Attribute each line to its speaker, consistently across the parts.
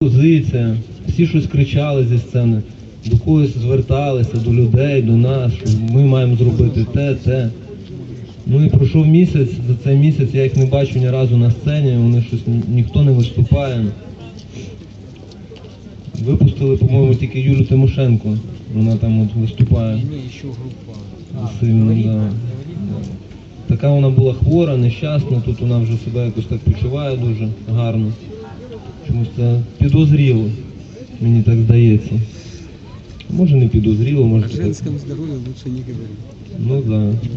Speaker 1: позиція, всі щось кричали зі сцени, до когось зверталися, до людей, до нас, що ми маємо зробити те, те. Ну і пройшов місяць, за цей місяць я їх не бачу ні разу на сцені, вони щось ніхто не виступає. Випустили, по-моєму, тільки Юлю Тимошенко. Вона там от виступає. Сильно, да. Така вона була хвора, нещасна, тут вона вже себе якось так почуває дуже гарно. Чомусь це підозріло, мені так здається. Може не підозріло, може
Speaker 2: О
Speaker 1: так.
Speaker 2: женском здоровье лучше не говорить.
Speaker 1: Ну так. Да.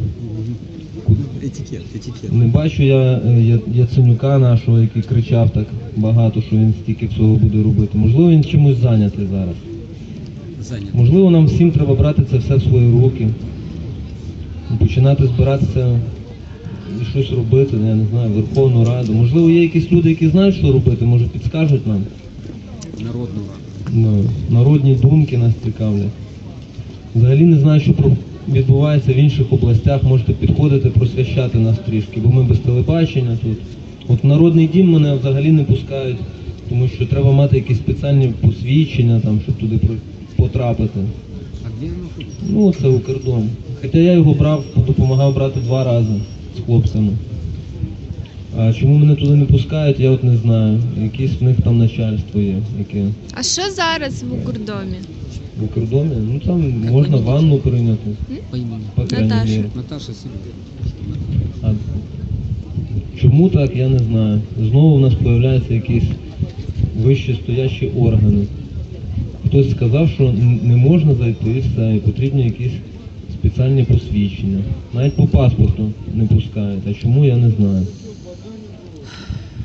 Speaker 2: Этикет, этикет.
Speaker 1: Не бачу я е, Я- Яценюка нашого, який кричав так багато, що він стільки всього буде робити. Можливо, він чимось зайнятий зараз.
Speaker 2: Занят.
Speaker 1: Можливо, нам всім треба брати це все в свої руки, починати збиратися щось робити, я не знаю, Верховну Раду. Можливо, є якісь люди, які знають, що робити, може підскажуть нам.
Speaker 2: Народного.
Speaker 1: Ну, народні думки нас цікавлять. Взагалі не знаю, що відбувається в інших областях. Можете підходити, просвящати нас трішки, бо ми без телебачення тут. От народний дім мене взагалі не пускають, тому що треба мати якісь спеціальні посвідчення, там, щоб туди потрапити.
Speaker 2: А где оно находится?
Speaker 1: Ну, це Укрдом. Хоча я його брав, допомагав брати два рази з хлопцями. А чому мене туди не пускають, я от не знаю. Якесь в них там начальство є, яке
Speaker 3: А що зараз в Укрдомі?
Speaker 1: в Укрдомі. Ну там можна ванну прийняти,
Speaker 2: По
Speaker 1: крайній
Speaker 3: Наташа.
Speaker 1: мірі.
Speaker 2: Наташа Сильвер.
Speaker 1: А чому так, я не знаю. Знову в нас з'являються якісь вище стоящі органи. Хтось сказав, що н- не можна зайти і все, і потрібні якісь спеціальні посвідчення. Навіть по паспорту не пускають. А чому я не знаю.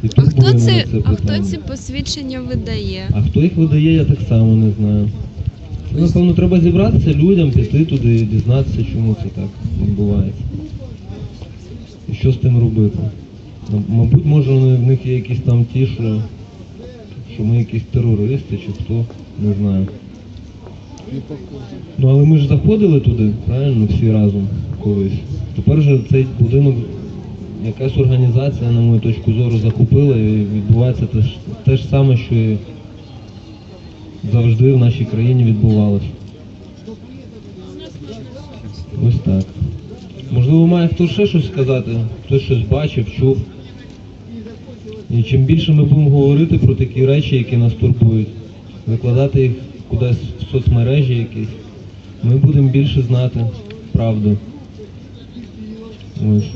Speaker 1: І
Speaker 3: А
Speaker 1: тут
Speaker 3: хто
Speaker 1: були в
Speaker 3: це, а хто
Speaker 1: питання.
Speaker 3: ці посвідчення видає?
Speaker 1: А хто їх видає, я так само не знаю. Це, напевно, треба зібратися людям, піти туди, дізнатися, чому це так відбувається. І що з тим робити. Ну, Мабуть, може вони, в них є якісь там ті, що, що ми якісь терористи чи хто, не знаю. Ну але ми ж заходили туди, правильно, всі разом колись. Тепер же цей будинок якась організація, на мою точку зору, захопила і відбувається те ж, те ж саме, що і завжди в нашій країні відбувалося. Ось так. Можливо, має хтось ще щось сказати, хтось щось бачив, чув. І чим більше ми будемо говорити про такі речі, які нас турбують, викладати їх кудись в соцмережі якісь, ми будемо більше знати правду. Ось.